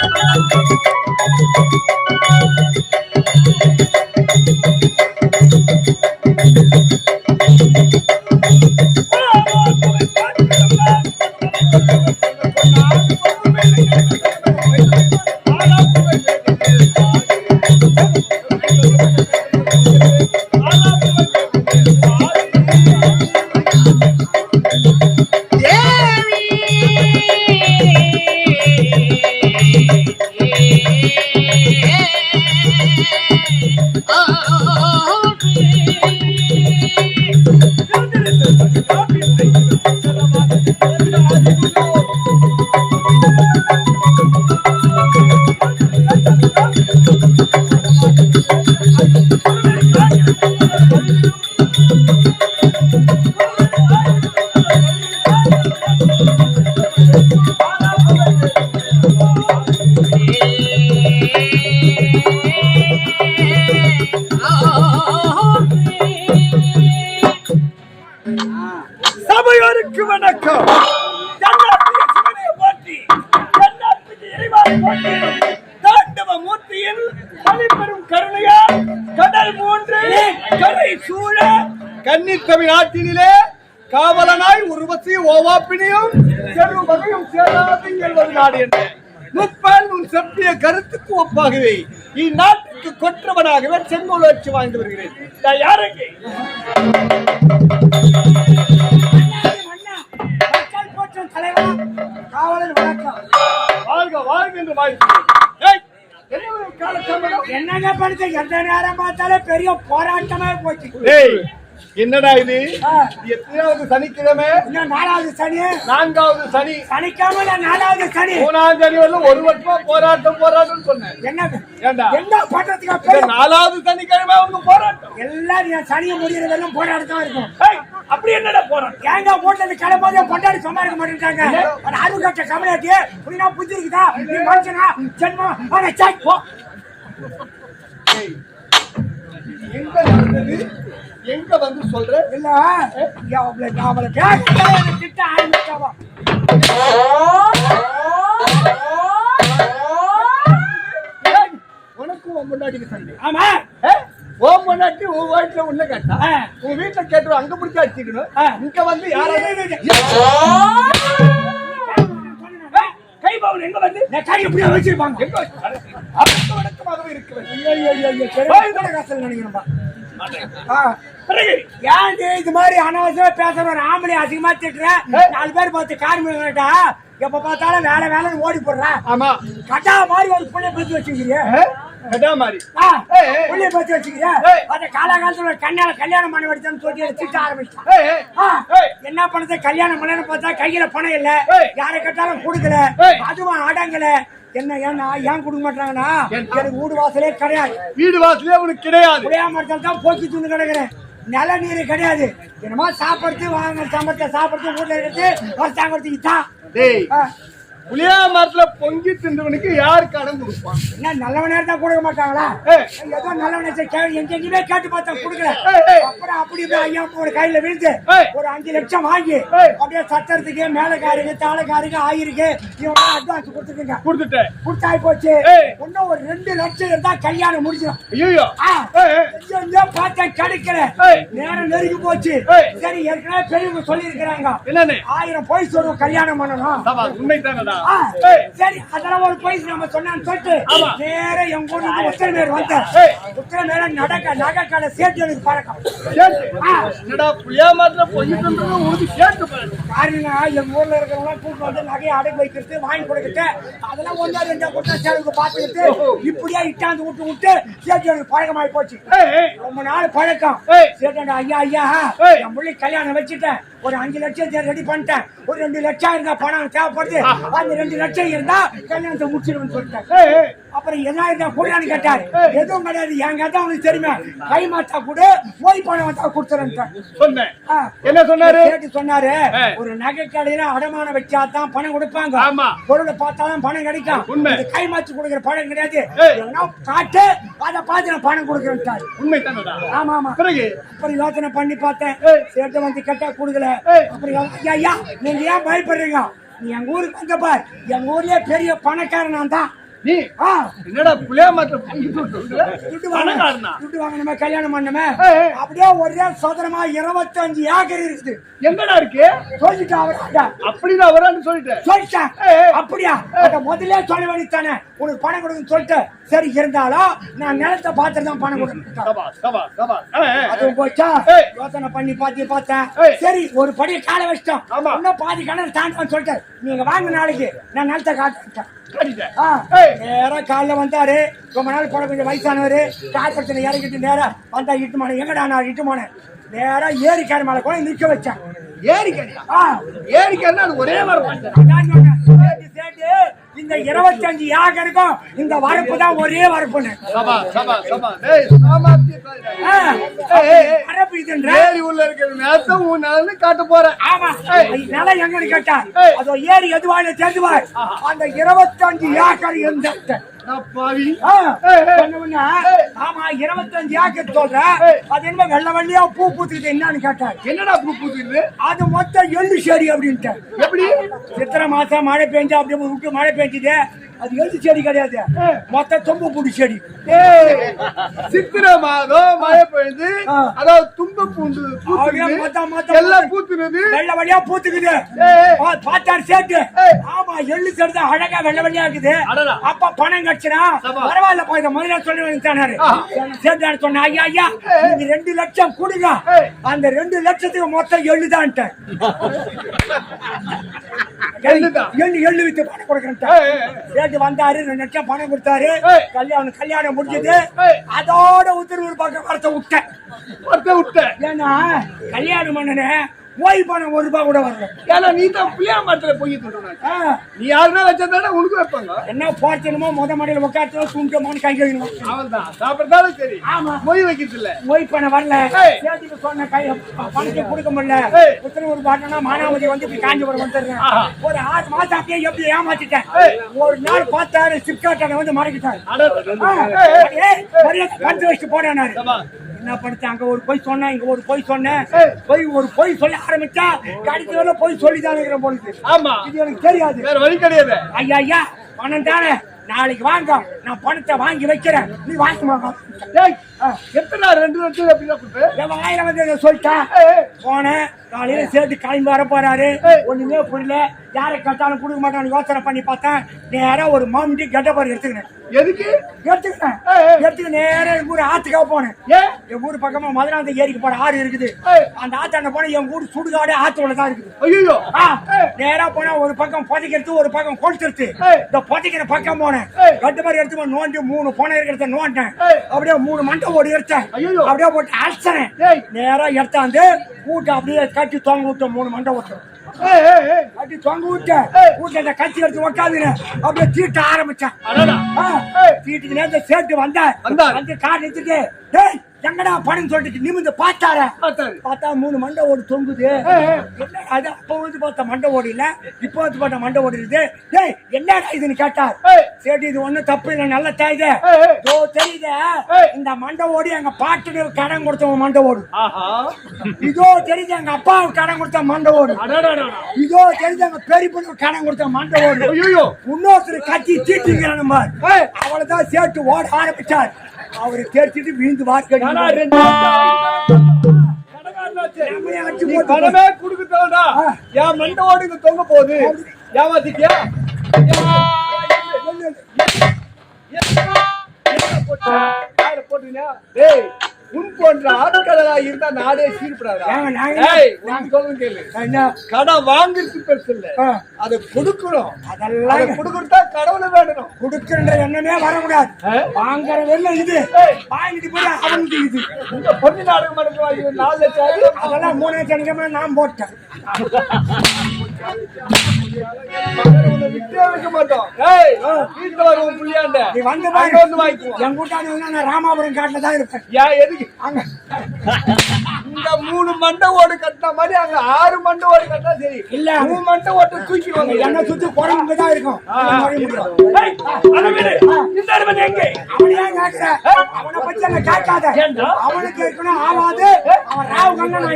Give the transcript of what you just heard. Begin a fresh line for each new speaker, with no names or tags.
Thank you. தாண்டவ மூர்த்தியில் தனிப்பெரும் கருணையால் கடல் மூன்று கரை சூழ. கன்னி தமிழ்நாட்டினிலே காவலனாய் உருவசி ஓவாப்பினியும் செரு வகையும் சேராது என்பது நாடு என்ன முப்பால் உன் செப்பிய கருத்துக்கு ஒப்பாகவே இந்நாட்டுக்கு கொற்றவனாகவே செங்கோலோட்சி வாழ்ந்து வருகிறேன். நான் யாருக்கு?
மக்கள் போற்றும் தலைவா காவலர் வணக்கம்.
வாழ்க வாழ்க என்று காலதாமதம்?
என்னங்க பண்ணுது எந்த நேரம் பார்த்தாலும் பெரிய போராட்டமே போச்சு
என்னடா இது? எத்தனாவது சனிக்கிழமை?
நாலாவது சனி.
நான்காவது சனி.
சனிக்காம நாலாவது சனி.
மூணாம் சனி வரல ஒரு வருஷமா போராட்டம் போராட்டம் சொன்னேன்.
என்னங்க
ஏண்டா?
என்ன பண்றதுக்கு
நாலாவது சனிக்கிழமை அவங்க போராட்டம்.
எல்லாரும் என் சனியை முடிகிற வெள்ளம் போராட்டம் இருக்கும்
அப்படி என்னடா போராட்டம்?
ஏங்க போட்டது கிளம்போதே கொண்டாடி சமாளிக்க மாட்டேங்கிறாங்க ஒரு அறிவு கட்ட கமலாட்டி புரியா புத்தி இருக்குதா? நீ மனுஷனா? ஜென்மம் ஆனா சாய் போ.
எங்க நடந்தது? எங்க வந்து சொல்ற?
இல்ல. அவளை அவளை திட்ட ஆரம்பிச்சாவா?
உனக்கும் உன் முன்னாடிக்கு சண்டை.
ஆமா.
உன் முன்னாடி உன் வீட்டுல உள்ள கேட்டா. உன் வீட்டுல கேட்டு அங்க பிடிச்சி அடிச்சுக்கணும்
ஆ.
இங்க வந்து யாராவது
கை பவுன் எங்க வந்து? கை இப்படியே வச்சிருப்பாங்க.
எங்க இருக்கிறது.
காசல் நினைக்கிறேன்பா.
பிறகு
ஏன்டி இது மாதிரி அனாவசியமா பேசுற ஆம்பளை அதிகமா திட்டுற? நாலு பேர் பார்த்து கார் கேட்டா எப்ப பார்த்தாலும் வேலை வேலைன்னு ஓடி போடுற.
ஆமா.
கட்டா மாதிரி ஒரு புள்ளைய பத்தி வச்சுக்கிறிய?
அதே மாதிரி.
புள்ளைய பத்தி வச்சுக்கிறிய?
ஏய்.
அந்த காலகாலத்துல கல்யாணம் பண்ண வச்சேன்னு சொல்லி திட்ட ஆரம்பிச்சான். என்ன பண்ணது கல்யாணம் பண்ணு பார்த்தா கையில பணம் இல்ல. யாரை கேட்டாலும் கொடுக்கல. அதுவும் அடங்கல. என்ன ஏன்னா ஏன் கொடுக்க மாட்டாங்கன்னா எனக்கு வீடு வாசலே கிடையாது.
வீடு வாசலே உனக்கு கிடையாது.
மரத்தில் தான் போக்கி துண்டு கிடக்குறேன். நில நீர் கிடையாது. என்னமோ சாப்பிடுறது வாங்க சம்பளத்தை சாப்பிடுறது வீட்டுல இருந்து வருஷாங்கிறதுக்கு தான்
புளியா மரத்துல பொங்கி தின்றவனுக்கு யாரு கடன் கொடுப்பான்
என்ன நல்லவனே இருந்தா கொடுக்க மாட்டாங்களா. ஏதோ நல்லவனே சரி, கேளு, எங்கெங்கயுமே கேட்டு பார்த்தா கொடுக்கல. அப்புறம் அப்படி ஐயா ஒரு கையில விழுந்து. ஒரு அஞ்சு லட்சம் வாங்கி. அப்படியே சத்திரத்துக்கு மேலக்காருக்கு தாளக்காருக்கு ஆயிருக்கு. இவங்க அட்வான்ஸ் கொடுத்துருக்கீங்க.
கொடுத்துட்டேன்.
கொடுத்தாய் போச்சு. இன்னும் ஒரு ரெண்டு லட்சம் இருந்தா கல்யாணம் முடிச்சிடும்
ஐயோ
பார்த்தேன் கிடைக்கல. நேரம் நெருங்கி போச்சு. சரி ஏற்கனவே பெரியவங்க சொல்லி இருக்கிறாங்க ஆயிரம் போய் சொல்லுவோம் கல்யாணம் பண்ணணும்.
சவா
சரி அதெல்லாம் ஒரு போய் நம்ம சொன்னான்னு சொல்லிட்டு. நேர எங்க ஊர்ல உத்தரமேர் வந்தேன்.
ஏய்.
உத்தரமேர நடக்க நகை கடை சேர்த்து எனக்கு பழக்கம்.
என்னடா புளியா பொங்கி தின்றது உனக்கு
காரணம் எங்க ஊர்ல இருக்கிறவங்க கூட்டு வந்து நகையை அடகு வைக்கிறது வாங்கி கொடுக்கிட்டு அதெல்லாம் ஒன்றா ரெண்டா கொடுத்தா செலவுக்கு பார்த்துக்கிட்டு இப்படியே இட்டாந்து விட்டு விட்டு சேர்த்து எனக்கு பழக்கமாயி போச்சு. ரொம்ப நாள் பழக்கம். சேட்டா ஐயா ஐயா. என் பிள்ளை கல்யாணம் வச்சுட்டேன். ஒரு அஞ்சு லட்சம் ரெடி பண்ணிட்டேன். ஒரு ரெண்டு லட்சம் இருந்தா பணம் தேவைப்படுது. அந்த ரெண்டு லட்சம் இருந்தா கல்யாணத்தை முடிச்சிடுவேன்னு
ஏய்.
அப்புறம் என்ன இருந்தா கூடான்னு கேட்டார். எதுவும் கிடையாது. என் கேட்டா உனக்கு தெரியுமே. கை மாத்தா கூட மோய் பணம் வந்தா கொடுத்துறேன்
என்ன சொன்னாரு?
கேட்டு சொன்னாரு. ஒரு நகை கடையில அடமானம் வச்சா தான் பணம் கொடுப்பாங்க. பொருளை பார்த்தாலும் பணம் கிடைக்கும். கை மாத்தி கொடுக்குற பணம் கிடையாது. காட்டு அதை பார்த்து நான் பணம் கொடுக்குறேன்
உண்மை
ஆமா ஆமா. அப்புறம் யோசனை பண்ணி பார்த்தேன். சேர்த்து வந்து கேட்டா கொடுக்கல. அப்புறம் ஐயா நீங்க ஏன் பயப்படுறீங்க? எங்கள் ஊருக்கு வந்த பார் எங்கள் ஊர்லயே பெரிய பணக்காரன் நான் தான்.
நீ
ஆ,
என்னடா புளியா சொல்ற?
துட்டு? வாங்கணும் துட்டு வாங்கணுமே கல்யாணம் பண்ணணுமே அப்படியே ஒரே சதுரமா இருபத்தஞ்சு ஏக்கர் இருக்குது.
எங்கடா இருக்கு?
சொல்லிட்டு அவர்கிட்ட
அப்படிதான் வரான்னு சொல்லிட்டேன்.
சொல்லிட்டேன். அப்படியா? அத முதல்ல சொல்ல வேண்டியதானே உனக்கு பணம் கொடுக்குன்னு சொல்லிட்டு சரி இருந்தாலும் நான் நிலத்தை பார்த்துட்டு தான் பணம் கொடுக்கணும். அதுவும் போச்சா. யோசனை பண்ணி பார்த்து பார்த்தேன். சரி ஒரு படியை கால வச்சிட்டோம். இன்னும் பாதி கிணறு தாண்டான்னு சொல்லிட்டு நீங்க வாங்க நாளைக்கு. நான் நிலத்தை
காட்டிட்டேன்.
ஆ,
ஏய்.
நேரா காலைல வந்தாரு. ரொம்ப நாள் போல கொஞ்சம் வயசானவரு. காய்ச்சல் இறங்கிட்டு நேரா வந்தா இட்டு மானே. எங்கடா நான் இட்டு மானேன் நேரா ஏரிக்கார மேல கூட நிக்க வச்சேன்.
ஏரிக்கறினா அது ஒரே மாதிரி
இந்த இருபத்தஞ்சு ஏக்கருக்கும் இந்த வரப்பு தான் ஒரே வரப்புன்னு. வரப்பு இதுன்ற?
உள்ள இருக்கிற நேரத்தை உன் நிலன்னு காட்ட போறேன்.
ஆமா. எங்கன்னு கேட்டா. அதோ ஏரி எதுவான தெரிஞ்சுவார் அந்த இருபத்தஞ்சு ஏக்கர் எந்த ஆமா இருபத்தஞ்சு ஏக்கர் சொல்ற.
ஏய்.
அது என்ன வெள்ள வெள்ளையா பூ பூத்துக்குது என்னன்னு கேட்டார்
என்னடா பூ பூத்துக்குது
அது மொத்தம் எள்ளு செடி அப்படின்ட்டு
எப்படி?
சித்திரை மாசம் மழை பெஞ்சா அப்படியே விட்டு மழை பெஞ்சுது. அது எள்ளு செடி கிடையாது. மொத்த தொம்பு பூடி செடி.
சித்திரை மாதம் மழை பெய்யுது
ஆ.
அதாவது தும்ப பூண்டு எல்லாம் பூத்துனது
வெள்ள வழியா பூத்துக்குது பார்த்தாரு சேட்டு. ஆமா எள்ளு செடி தான் அழகா வெள்ள வெள்ளையா இருக்குது. அப்ப பணம் கட்சினா பரவாயில்ல போய் இதை முதல்ல சொல்லி வந்துட்டாரு
ஆ.
சேட்டாரு சொன்ன ஐயா ஐயா நீங்க ரெண்டு லட்சம் கொடுங்க. அந்த ரெண்டு லட்சத்துக்கு மொத்தம்
எள்ளுதான்.
எள்ளு எள்ளு வித்து பணம் கொடுக்கறேன். சேட்டு வந்தாரு ரெண்டு லட்சம் பணம் கொடுத்தாரு. கல்யாணம் கல்யாணம் முடிஞ்சது. அதோட உத்தரவு பக்கம் வரத்த விட்டேன்
ஒருத்த விட்ட
ஏன்னா கல்யாணம் பண்ணனே ஓய் பணம் ஒரு ரூபாய் கூட வரல.
ஏன்னா நீ தான் புளியா மரத்துல
ஆ,
நீ யாருன்னா வச்சதானே உனக்கு வைப்பாங்க
என்ன போர்த்தணுமோ முத மாடியில் உட்காந்து சுண்டமோன்னு கை கழுவணும்
அவன் தான் சாப்பிடுறதாலும் சரி.
ஆமா.
மொய் வைக்கிறது இல்ல.
ஓய் பணம் வரல. சேட்டுக்கு சொன்ன கை பணத்தை கொடுக்க முடியல. உத்தரவு பாட்டனா மானாமதி வந்து இப்படி காஞ்சிபுரம்
ஆஹா.
ஒரு ஆறு மாசம் அப்படியே எப்படி ஏமாத்திட்டேன். ஒரு நாள் பார்த்தாரு சிப்காட்டனை வந்து மறைக்கிட்டாரு மரியாதை பஞ்சு வச்சுட்டு போனாரு
சபா.
என்ன படிச்ச? அங்க ஒரு பொய் சொன்னேன் இங்க ஒரு பொய் சொன்னேன். பொய் ஒரு பொய் சொல்லி ஆரம்பிச்சா கடைசி வரல பொய் சொல்லி தான் இருக்கிற பொழுது
ஆமா.
இது எனக்கு தெரியாது.
வேற வழி கிடையாது.
ஐயா ஐயா பணம் தானே. நாளைக்கு வாங்க. நான் பணத்தை வாங்கி வைக்கிறேன். நீ வாங்க
டேய், எத்தனை ரெண்டு லட்சம்
எவன் ஆயிரம் வந்து சொல்லிட்டான்
ஏய்,
போனேன். காலையில சேர்த்து கிளம்பி வர போறாரு. ஒண்ணுமே புரியல. யாரை கேட்டாலும் கொடுக்க மாட்டான்னு யோசனை பண்ணி பார்த்தேன். நேரா ஒரு மாமிட்டி கெட்டப்பாரு எடுத்துக்கினேன்.
எதுக்கு?
எடுத்துக்கிட்டேன். எடுத்துக்க நேரா எங்க ஊர் ஆத்துக்காக போனேன். என் ஊர் பக்கமா மதுராந்த ஏரிக்கு போற ஆறு இருக்குது. அந்த ஆத்தாண்ட போனா என் ஊர் சுடுகாடு ஆத்தோட தான் இருக்குது.
ஐயோ
நேரா போனா ஒரு பக்கம் புதைக்கிறது ஒரு பக்கம் கொளுத்துறது. இந்த புதைக்கிற பக்கம் போனேன். கட்டு மாதிரி எடுத்து நோண்டி மூணு போன இருக்கிறத நோண்டேன். அப்படியே மூணு மண்டை ஓடி எடுத்தேன். அப்படியே போட்டு
ஏய்.
நேரா எடுத்தாந்து கூட்டு அப்படியே கட்டி தொங்க விட்டேன் மூணு மண்டை விட்டேன்
ஏய், ஏய், ஏய்.
கட்டி தொங்க விட்டேன். வீட்டுல இந்த கத்தி எடுத்து உட்காந்துனேன் அப்படியே தீட்ட ஆரம்பிச்சேன். தீட்டுக்கு நேரத்தை சேர்த்து வந்தேன். வந்து கார் எடுத்துட்டு டேய் எங்கடா பணம் சொல்லிட்டு நிமிந்து பார்த்தார. பார்த்தா மூணு மண்டை ஓடு தொங்குது. அது அப்போ வந்து பார்த்த மண்டை ஓடி இல்ல இப்போ வந்து பார்த்த மண்டை ஓடி இருக்குது டேய் என்னடா இதுன்னு கேட்டார். சரி இது ஒண்ணும் தப்பு இல்லை நல்ல தாயுது. ஓ தெரியுது. இந்த மண்டை ஓடி எங்க பாட்டுக்கு கடன் கொடுத்தவன் மண்டை ஓடு. இதோ தெரியுது எங்க அப்பாவுக்கு கடன் கொடுத்த மண்டை ஓடு. இதோ தெரியுது எங்க பெரியப்பனுக்கு கடன் கொடுத்த மண்டை ஓடு. இன்னொருத்தர் கத்தி
ஏய்.
அவளைதான் சேர்த்து ஓட ஆரம்பிச்சார். அவரு தேர்ச்சிட்டு வீழ்ந்து வார்க்கடி
பணமே கொடுக்கறதாடா.
ஆ.
என் மண்டை ஓடு இங்க தொங்க போகுது ஏமாத்திட்டியா போட்ட? டேய், உன் போன்ற ஆட்களா இருந்தா நாடே சீர்படாதா? கேளு.
என்ன
கடன் வாங்குறது பெருசு இல்ல. அதை கொடுக்கணும்.
அதெல்லாம்
அதை கொடுக்கறதா கடவுளை வேண்டணும்.
கொடுக்கின்ற எண்ணமே வரக்கூடாது? வாங்குற வெள்ள இது. வாங்கிட்டு போய் அவனுக்கு இது.
இந்த பொண்ணு நாடகம் நடக்குவாங்க நாலு லட்சம்.
அதெல்லாம் மூணு லட்சம் நான் போட்டேன். ராமாபுரம் காட்டில தான் இருப்பேன்.
இந்த மூணு மண்டை ஓடு கட்டின மாதிரி அங்க ஆறு மண்டை ஓடு கட்டினா சரி.
இல்ல.
மூணு மண்டை ஓட்டு தூக்கிடுவாங்க
என்ன சுத்தி குரங்கு தான் இருக்கும்? அவனை பத்தி கேட்காத? அவனுக்கு இருக்கணும் ஆவாது. அவன் ராவு கண்ணன்